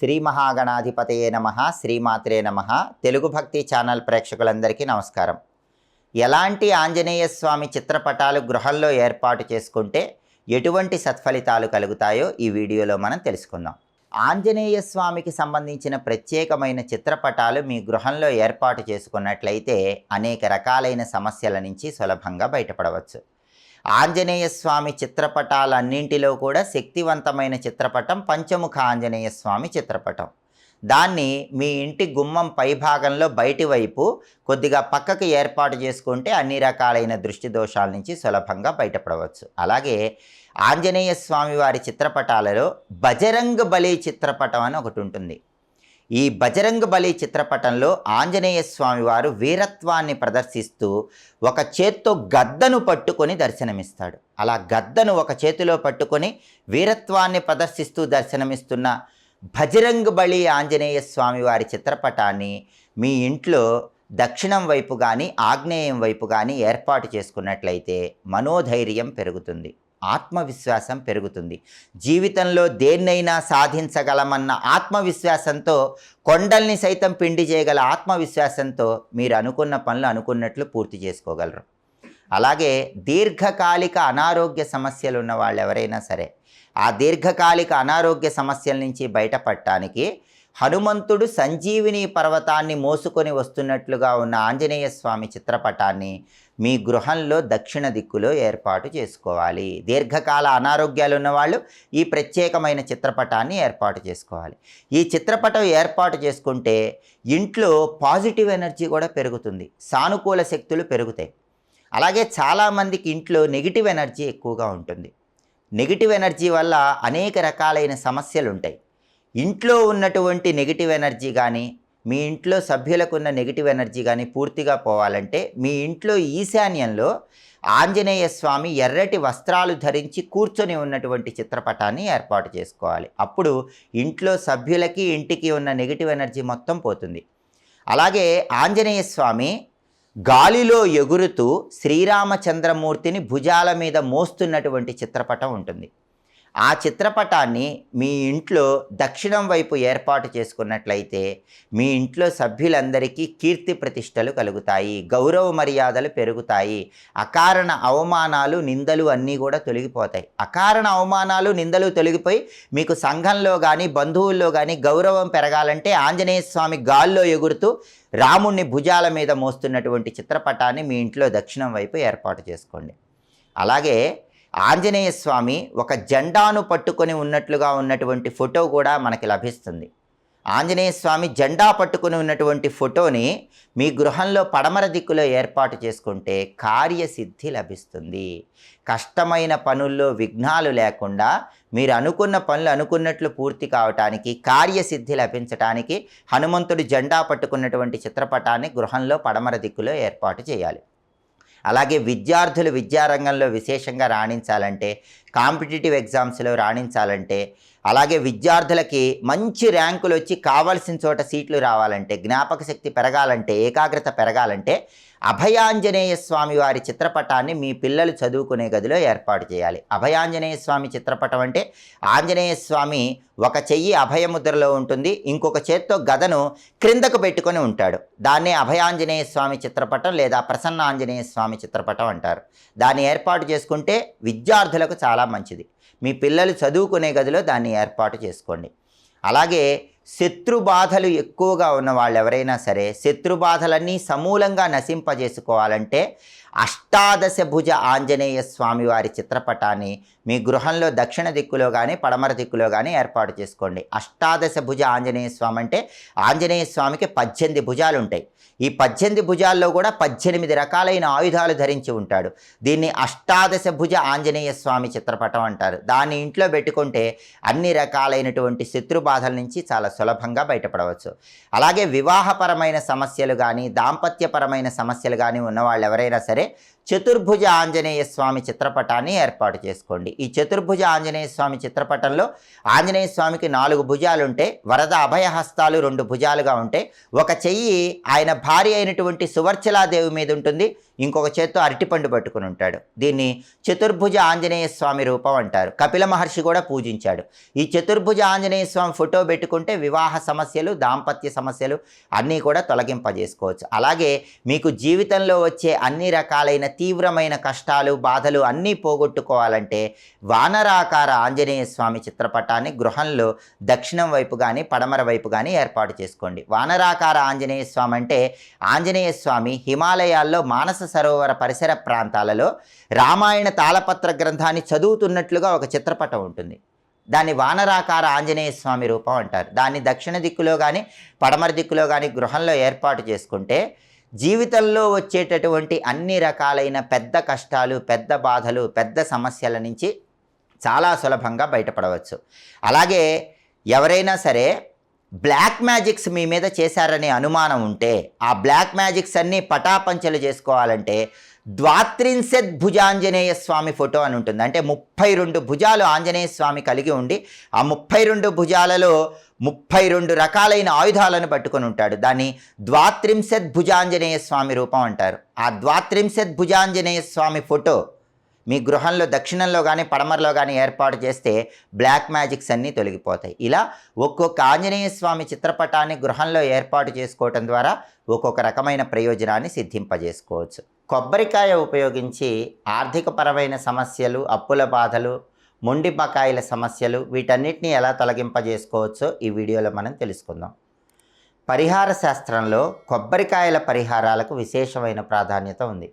శ్రీ మహాగణాధిపతయే నమ శ్రీమాత్రే నమ. తెలుగు భక్తి ఛానల్ ప్రేక్షకులందరికీ నమస్కారం. ఎలాంటి ఆంజనేయ స్వామి చిత్రపటాలు గృహంలో ఏర్పాటు చేసుకుంటే ఎటువంటి సత్ఫలితాలు కలుగుతాయో ఈ వీడియోలో మనం తెలుసుకుందాం. ఆంజనేయ స్వామికి సంబంధించిన ప్రత్యేకమైన చిత్రపటాలు మీ గృహంలో ఏర్పాటు చేసుకున్నట్లయితే అనేక రకాలైన సమస్యల నుంచి సులభంగా బయటపడవచ్చు. ఆంజనేయ స్వామి చిత్రపటాలన్నింటిలో కూడా శక్తివంతమైన చిత్రపటం పంచముఖ ఆంజనేయ స్వామి చిత్రపటం. దాన్ని మీ ఇంటి గుమ్మం పైభాగంలో బయటి వైపు కొద్దిగా పక్కకు ఏర్పాటు చేసుకుంటే అన్ని రకాలైన దృష్టి దోషాల నుంచి సులభంగా బయటపడవచ్చు. అలాగే ఆంజనేయ స్వామి వారి చిత్రపటాలలో బజరంగ బలి చిత్రపటం అని ఒకటి ఉంటుంది. ఈ బజరంగ బలి చిత్రపటంలో ఆంజనేయ స్వామివారు వీరత్వాన్ని ప్రదర్శిస్తూ ఒక చేత్తో గద్దను పట్టుకొని దర్శనమిస్తాడు. అలా గద్దను ఒక చేతిలో పట్టుకొని వీరత్వాన్ని ప్రదర్శిస్తూ దర్శనమిస్తున్న బజరంగ బలి ఆంజనేయ స్వామివారి చిత్రపటాన్ని మీ ఇంట్లో దక్షిణం వైపు కానీ ఆగ్నేయం వైపు కానీ ఏర్పాటు చేసుకున్నట్లయితే మనోధైర్యం పెరుగుతుంది. ఆత్మవిశ్వాసం పెరుగుతుంది. జీవితంలో దేన్నైనా సాధించగలమన్న ఆత్మవిశ్వాసంతో కొండల్ని సైతం పిండి చేయగల ఆత్మవిశ్వాసంతో మీరు అనుకున్న పనులు అనుకున్నట్లు పూర్తి చేసుకోగలరు. అలాగే దీర్ఘకాలిక అనారోగ్య సమస్యలు ఉన్న వాళ్ళు ఎవరైనా సరే ఆ దీర్ఘకాలిక అనారోగ్య సమస్యల నుంచి బయటపడటానికి హనుమంతుడు సంజీవిని పర్వతాన్ని మోసుకొని వస్తున్నట్లుగా ఉన్న ఆంజనేయ స్వామి చిత్రపటాన్ని మీ గృహంలో దక్షిణ దిక్కులో ఏర్పాటు చేసుకోవాలి. దీర్ఘకాల అనారోగ్యాలు ఉన్నవాళ్ళు ఈ ప్రత్యేకమైన చిత్రపటాన్ని ఏర్పాటు చేసుకోవాలి. ఈ చిత్రపటం ఏర్పాటు చేసుకుంటే ఇంట్లో పాజిటివ్ ఎనర్జీ కూడా పెరుగుతుంది. సానుకూల శక్తులు పెరుగుతాయి. అలాగే చాలామందికి ఇంట్లో నెగిటివ్ ఎనర్జీ ఎక్కువగా ఉంటుంది. నెగిటివ్ ఎనర్జీ వల్ల అనేక రకాలైన సమస్యలు ఉంటాయి ఇంట్లో ఉన్నటువంటి నెగిటివ్ ఎనర్జీ కానీ మీ ఇంట్లో సభ్యులకు ఉన్న నెగిటివ్ ఎనర్జీ కానీ పూర్తిగా పోవాలంటే మీ ఇంట్లో ఈశాన్యంలో ఆంజనేయ స్వామి ఎర్రటి వస్త్రాలు ధరించి కూర్చొని ఉన్నటువంటి చిత్రపటాన్ని ఏర్పాటు చేసుకోవాలి. అప్పుడు ఇంట్లో సభ్యులకి ఇంటికి ఉన్న నెగిటివ్ ఎనర్జీ మొత్తం పోతుంది. అలాగే ఆంజనేయ స్వామి గాలిలో ఎగురుతూ శ్రీరామచంద్రమూర్తిని భుజాల మీద మోస్తున్నటువంటి చిత్రపటం ఉంటుంది. ఆ చిత్రపటాన్ని మీ ఇంట్లో దక్షిణం వైపు ఏర్పాటు చేసుకున్నట్లయితే మీ ఇంట్లో సభ్యులందరికీ కీర్తి ప్రతిష్టలు కలుగుతాయి గౌరవ మర్యాదలు పెరుగుతాయి అకారణ అవమానాలు నిందలు అన్నీ కూడా తొలగిపోతాయి. అకారణ అవమానాలు నిందలు తొలగిపోయి మీకు సంఘంలో కానీ బంధువుల్లో కానీ గౌరవం పెరగాలంటే ఆంజనేయ స్వామి గాల్లో ఎగురుతూ రాముణ్ణి భుజాల మీద మోస్తున్నటువంటి చిత్రపటాన్ని మీ ఇంట్లో దక్షిణం వైపు ఏర్పాటు చేసుకోండి. అలాగే ఆంజనేయ స్వామి ఒక జెండాను పట్టుకొని ఉన్నట్లుగా ఉన్నటువంటి ఫోటో కూడా మనకి లభిస్తుంది. ఆంజనేయ స్వామి జెండా పట్టుకొని ఉన్నటువంటి ఫోటోని మీ గృహంలో పడమర దిక్కులో ఏర్పాటు చేసుకుంటే కార్యసిద్ధి లభిస్తుంది. కష్టమైన పనుల్లో విఘ్నాలు లేకుండా మీరు అనుకున్న పనులు అనుకున్నట్లు పూర్తి కావటానికి కార్యసిద్ధి లభించటానికి హనుమంతుడు జెండా పట్టుకున్నటువంటి చిత్రపటాన్ని గృహంలో పడమర దిక్కులో ఏర్పాటు చేయాలి. అలాగే విద్యార్థులు విద్యారంగంలో విశేషంగా రాణించాలంటే కాంపిటేటివ్ ఎగ్జామ్స్లో రాణించాలంటే అలాగే విద్యార్థులకి మంచి ర్యాంకులు వచ్చి కావాల్సిన చోట సీట్లు రావాలంటే జ్ఞాపక శక్తి పెరగాలంటే ఏకాగ్రత పెరగాలంటే అభయాంజనేయ స్వామి వారి చిత్రపటాన్ని మీ పిల్లలు చదువుకునే గదిలో ఏర్పాటు చేయాలి. అభయాంజనేయ స్వామి చిత్రపటం అంటే ఆంజనేయ స్వామి ఒక చెయ్యి అభయముద్రలో ఉంటుంది ఇంకొక చేత్తో గదను క్రిందకు పెట్టుకొని ఉంటాడు. దాన్నే అభయాంజనేయ స్వామి చిత్రపటం లేదా ప్రసన్న ఆంజనేయ స్వామి చిత్రపటం అంటారు. దాన్ని ఏర్పాటు చేసుకుంటే విద్యార్థులకు చాలా చాలా మంచిది. మీ పిల్లలు చదువుకునే గదిలో దాన్ని ఏర్పాటు చేసుకోండి. అలాగే శత్రు బాధలు ఎక్కువగా ఉన్న వాళ్ళు ఎవరైనా సరే శత్రు బాధలన్నీ సమూలంగా నశింపజేసుకోవాలంటే అష్టాదశ భుజ ఆంజనేయ స్వామి వారి చిత్రపటాన్ని మీ గృహంలో దక్షిణ దిక్కులో కానీ పడమర దిక్కులో కానీ ఏర్పాటు చేసుకోండి. అష్టాదశ భుజ ఆంజనేయ స్వామి అంటే ఆంజనేయ స్వామికి పద్దెనిమిది భుజాలు ఉంటాయి ఈ పద్దెనిమిది భుజాల్లో కూడా పద్దెనిమిది రకాలైన ఆయుధాలు ధరించి ఉంటాడు. దీన్ని అష్టాదశ భుజ ఆంజనేయ స్వామి చిత్రపటం అంటారు. దాన్ని ఇంట్లో పెట్టుకుంటే అన్ని రకాలైనటువంటి శత్రు బాధల నుంచి చాలా సులభంగా బయటపడవచ్చు. అలాగే వివాహపరమైన సమస్యలు కానీ దాంపత్యపరమైన సమస్యలు కానీ ఉన్నవాళ్ళు ఎవరైనా సరే ¿vale? చతుర్భుజ ఆంజనేయ స్వామి చిత్రపటాన్ని ఏర్పాటు చేసుకోండి. ఈ చతుర్భుజ ఆంజనేయ స్వామి చిత్రపటంలో ఆంజనేయ స్వామికి నాలుగు భుజాలు ఉంటే వరద అభయహస్తాలు రెండు భుజాలుగా ఉంటే ఒక చెయ్యి ఆయన భార్య అయినటువంటి సువర్చలాదేవి మీద ఉంటుంది ఇంకొక చేత్తో అరటిపండు పట్టుకుని ఉంటాడు. దీన్ని చతుర్భుజ ఆంజనేయ స్వామి రూపం అంటారు. కపిల మహర్షి కూడా పూజించాడు. ఈ చతుర్భుజ ఆంజనేయ స్వామి ఫోటో పెట్టుకుంటే వివాహ సమస్యలు దాంపత్య సమస్యలు అన్నీ కూడా తొలగింపజేసుకోవచ్చు. అలాగే మీకు జీవితంలో వచ్చే అన్ని రకాలైన తీవ్రమైన కష్టాలు బాధలు అన్నీ పోగొట్టుకోవాలంటే వానరాకార ఆంజనేయ స్వామి చిత్రపటాన్ని గృహంలో దక్షిణం వైపు కానీ పడమర వైపు కానీ ఏర్పాటు చేసుకోండి. వానరాకార ఆంజనేయ స్వామి అంటే ఆంజనేయ స్వామి హిమాలయాల్లో మానస సరోవర పరిసర ప్రాంతాలలో రామాయణ తాళపత్ర గ్రంథాన్ని చదువుతున్నట్లుగా ఒక చిత్రపటం ఉంటుంది. దాన్ని వానరాకార ఆంజనేయ స్వామి రూపం అంటారు. దాన్ని దక్షిణ దిక్కులో కానీ పడమర దిక్కులో కానీ గృహంలో ఏర్పాటు చేసుకుంటే జీవితంలో వచ్చేటటువంటి అన్ని రకాలైన పెద్ద కష్టాలు పెద్ద బాధలు పెద్ద సమస్యల నుంచి చాలా సులభంగా బయటపడవచ్చు. అలాగే ఎవరైనా సరే బ్లాక్ మ్యాజిక్స్ మీ మీద చేశారనే అనుమానం ఉంటే ఆ బ్లాక్ మ్యాజిక్స్ అన్నీ పటాపంచలు చేసుకోవాలంటే ద్వాత్రింశత్ భుజాంజనేయ స్వామి ఫోటో అని ఉంటుంది. అంటే ముప్పై రెండు భుజాలు ఆంజనేయ స్వామి కలిగి ఉండి ఆ ముప్పై రెండు భుజాలలో ముప్పై రెండు రకాలైన ఆయుధాలను పట్టుకొని ఉంటాడు. దాన్ని ద్వాత్రింశత్ భుజాంజనేయ స్వామి రూపం అంటారు. ఆ ద్వాత్రింశత్ భుజాంజనేయ స్వామి ఫోటో మీ గృహంలో దక్షిణంలో కానీ పడమరలో కానీ ఏర్పాటు చేస్తే బ్లాక్ మ్యాజిక్స్ అన్నీ తొలగిపోతాయి. ఇలా ఒక్కొక్క ఆంజనేయ స్వామి చిత్రపటాన్ని గృహంలో ఏర్పాటు చేసుకోవటం ద్వారా ఒక్కొక్క రకమైన ప్రయోజనాన్ని సిద్ధింపజేసుకోవచ్చు. కొబ్బరికాయ ఉపయోగించి ఆర్థికపరమైన సమస్యలు అప్పుల బాధలు మొండి బకాయిల సమస్యలు వీటన్నిటిని ఎలా తొలగింపజేసుకోవచ్చో ఈ వీడియోలో మనం తెలుసుకుందాం. పరిహార శాస్త్రంలో కొబ్బరికాయల పరిహారాలకు విశేషమైన ప్రాధాన్యత ఉంది.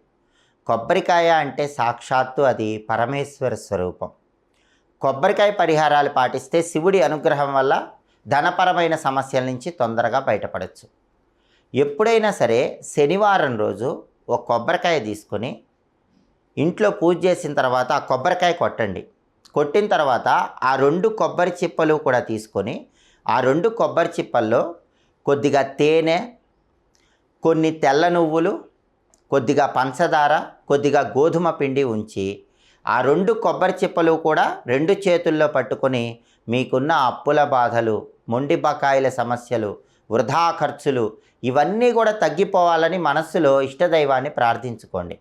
కొబ్బరికాయ అంటే సాక్షాత్తు అది పరమేశ్వర స్వరూపం. కొబ్బరికాయ పరిహారాలు పాటిస్తే శివుడి అనుగ్రహం వల్ల ధనపరమైన సమస్యల నుంచి తొందరగా బయటపడవచ్చు ఎప్పుడైనా సరే శనివారం రోజు ఒక కొబ్బరికాయ తీసుకొని ఇంట్లో పూజ చేసిన తర్వాత ఆ కొబ్బరికాయ కొట్టండి. కొట్టిన తర్వాత ఆ రెండు కొబ్బరి చిప్పలు కూడా తీసుకొని ఆ రెండు కొబ్బరి చిప్పల్లో కొద్దిగా తేనె కొన్ని తెల్ల నువ్వులు కొద్దిగా పంచదార కొద్దిగా గోధుమ పిండి ఉంచి ఆ రెండు కొబ్బరి చిప్పలు కూడా రెండు చేతుల్లో పట్టుకొని మీకున్న అప్పుల బాధలు మొండి బకాయిల సమస్యలు వృధా ఖర్చులు ఇవన్నీ కూడా తగ్గిపోవాలని మనస్సులో ఇష్టదైవాన్ని ప్రార్థించుకోండి.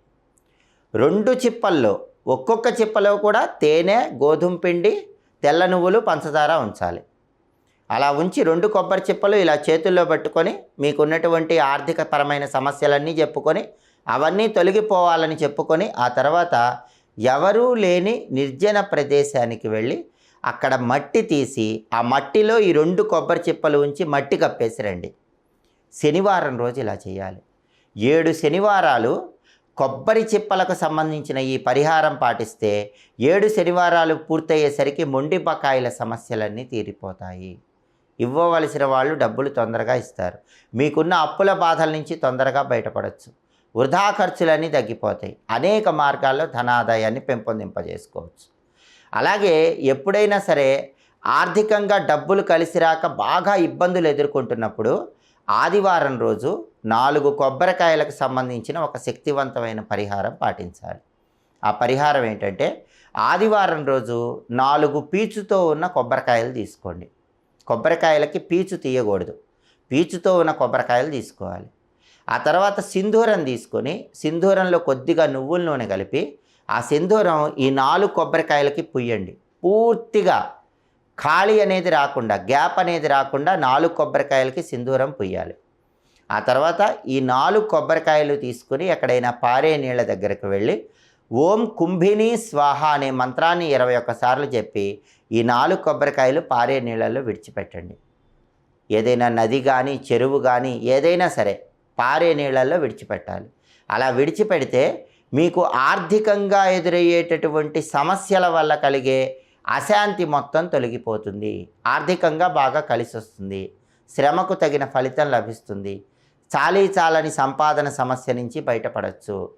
రెండు చిప్పల్లో ఒక్కొక్క చిప్పలో కూడా తేనె గోధుమ పిండి తెల్ల నువ్వులు పంచదార ఉంచాలి. అలా ఉంచి రెండు కొబ్బరి చిప్పలు ఇలా చేతుల్లో పట్టుకొని మీకున్నటువంటి ఆర్థికపరమైన సమస్యలన్నీ చెప్పుకొని అవన్నీ తొలగిపోవాలని చెప్పుకొని ఆ తర్వాత ఎవరూ లేని నిర్జన ప్రదేశానికి వెళ్ళి అక్కడ మట్టి తీసి ఆ మట్టిలో ఈ రెండు కొబ్బరి చిప్పలు ఉంచి మట్టి కప్పేసిరండి. శనివారం రోజు ఇలా చేయాలి. ఏడు శనివారాలు కొబ్బరి చిప్పలకు సంబంధించిన ఈ పరిహారం పాటిస్తే ఏడు శనివారాలు పూర్తయ్యేసరికి మొండి బకాయిల సమస్యలన్నీ తీరిపోతాయి. ఇవ్వవలసిన వాళ్ళు డబ్బులు తొందరగా ఇస్తారు. మీకున్న అప్పుల బాధల నుంచి తొందరగా బయటపడవచ్చు వృధా ఖర్చులన్నీ తగ్గిపోతాయి. అనేక మార్గాల్లో ధనాదాయాన్ని పెంపొందింపజేసుకోవచ్చు. అలాగే ఎప్పుడైనా సరే ఆర్థికంగా డబ్బులు కలిసి రాక బాగా ఇబ్బందులు ఎదుర్కొంటున్నప్పుడు ఆదివారం రోజు నాలుగు కొబ్బరికాయలకు సంబంధించిన ఒక శక్తివంతమైన పరిహారం పాటించాలి. ఆ పరిహారం ఏంటంటే ఆదివారం రోజు నాలుగు పీచుతో ఉన్న కొబ్బరికాయలు తీసుకోండి. కొబ్బరికాయలకి పీచు తీయకూడదు. పీచుతో ఉన్న కొబ్బరికాయలు తీసుకోవాలి. ఆ తర్వాత సింధూరం తీసుకొని సింధూరంలో కొద్దిగా నువ్వుల నూనె కలిపి ఆ సింధూరం ఈ నాలుగు కొబ్బరికాయలకి పుయ్యండి. పూర్తిగా ఖాళీ అనేది రాకుండా గ్యాప్ అనేది రాకుండా నాలుగు కొబ్బరికాయలకి సింధూరం పుయ్యాలి. ఆ తర్వాత ఈ నాలుగు కొబ్బరికాయలు తీసుకుని ఎక్కడైనా పారే నీళ్ళ దగ్గరకు వెళ్ళి ఓం కుంభిని స్వాహ అనే మంత్రాన్ని ఇరవై ఒక్కసార్లు చెప్పి ఈ నాలుగు కొబ్బరికాయలు పారే నీళ్ళల్లో విడిచిపెట్టండి. ఏదైనా నది కానీ చెరువు కానీ ఏదైనా సరే పారే నీళ్ళల్లో విడిచిపెట్టాలి. అలా విడిచిపెడితే మీకు ఆర్థికంగా ఎదురయ్యేటటువంటి సమస్యల వల్ల కలిగే అశాంతి మొత్తం తొలగిపోతుంది. ఆర్థికంగా బాగా కలిసి వస్తుంది శ్రమకు తగిన ఫలితం లభిస్తుంది. చాలీ చాలని సంపాదన సమస్య నుంచి బయటపడవచ్చు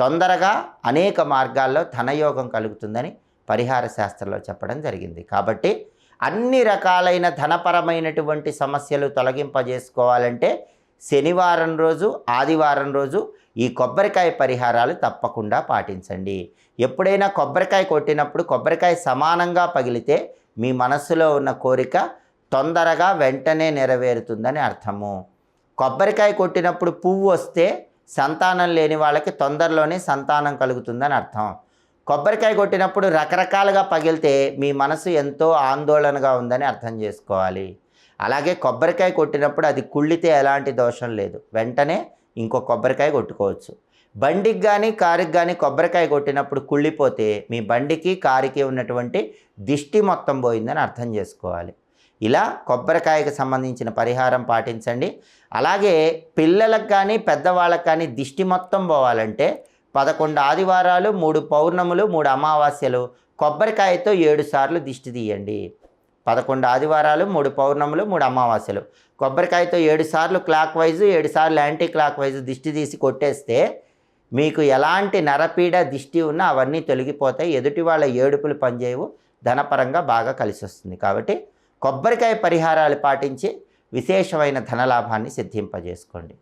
తొందరగా అనేక మార్గాల్లో ధనయోగం కలుగుతుందని పరిహార శాస్త్రంలో చెప్పడం జరిగింది. కాబట్టి అన్ని రకాలైన ధనపరమైనటువంటి సమస్యలు తొలగింపజేసుకోవాలంటే శనివారం రోజు ఆదివారం రోజు ఈ కొబ్బరికాయ పరిహారాలు తప్పకుండా పాటించండి. ఎప్పుడైనా కొబ్బరికాయ కొట్టినప్పుడు కొబ్బరికాయ సమానంగా పగిలితే మీ మనస్సులో ఉన్న కోరిక తొందరగా వెంటనే నెరవేరుతుందని అర్థము. కొబ్బరికాయ కొట్టినప్పుడు పువ్వు వస్తే సంతానం లేని వాళ్ళకి తొందరలోనే సంతానం కలుగుతుందని అర్థం. కొబ్బరికాయ కొట్టినప్పుడు రకరకాలుగా పగిలితే మీ మనసు ఎంతో ఆందోళనగా ఉందని అర్థం చేసుకోవాలి. అలాగే కొబ్బరికాయ కొట్టినప్పుడు అది కుళ్ళితే ఎలాంటి దోషం లేదు. వెంటనే ఇంకో కొబ్బరికాయ కొట్టుకోవచ్చు. బండికి కానీ కారుకి కానీ కొబ్బరికాయ కొట్టినప్పుడు కుళ్ళిపోతే మీ బండికి కారుకి ఉన్నటువంటి దిష్టి మొత్తం పోయిందని అర్థం చేసుకోవాలి. ఇలా కొబ్బరికాయకు సంబంధించిన పరిహారం పాటించండి. అలాగే పిల్లలకు కానీ పెద్దవాళ్ళకి కానీ దిష్టి మొత్తం పోవాలంటే పదకొండు ఆదివారాలు మూడు పౌర్ణములు మూడు అమావాస్యలు కొబ్బరికాయతో ఏడు సార్లు దిష్టి తీయండి. పదకొండు ఆదివారాలు మూడు పౌర్ణములు మూడు అమావాస్యలు. కొబ్బరికాయతో ఏడు సార్లు క్లాక్ వైజ్ ఏడు సార్లు యాంటీ క్లాక్ వైజ్ దిష్టి తీసి కొట్టేస్తే మీకు ఎలాంటి నరపీడ దిష్టి ఉన్నా అవన్నీ తొలగిపోతాయి. ఎదుటి వాళ్ళ ఏడుపులు పనిచేయవు. ధనపరంగా బాగా కలిసి వస్తుంది కాబట్టి కొబ్బరికాయ పరిహారాలు పాటించి విశేషమైన ధనలాభాన్ని సిద్ధింపజేసుకోండి.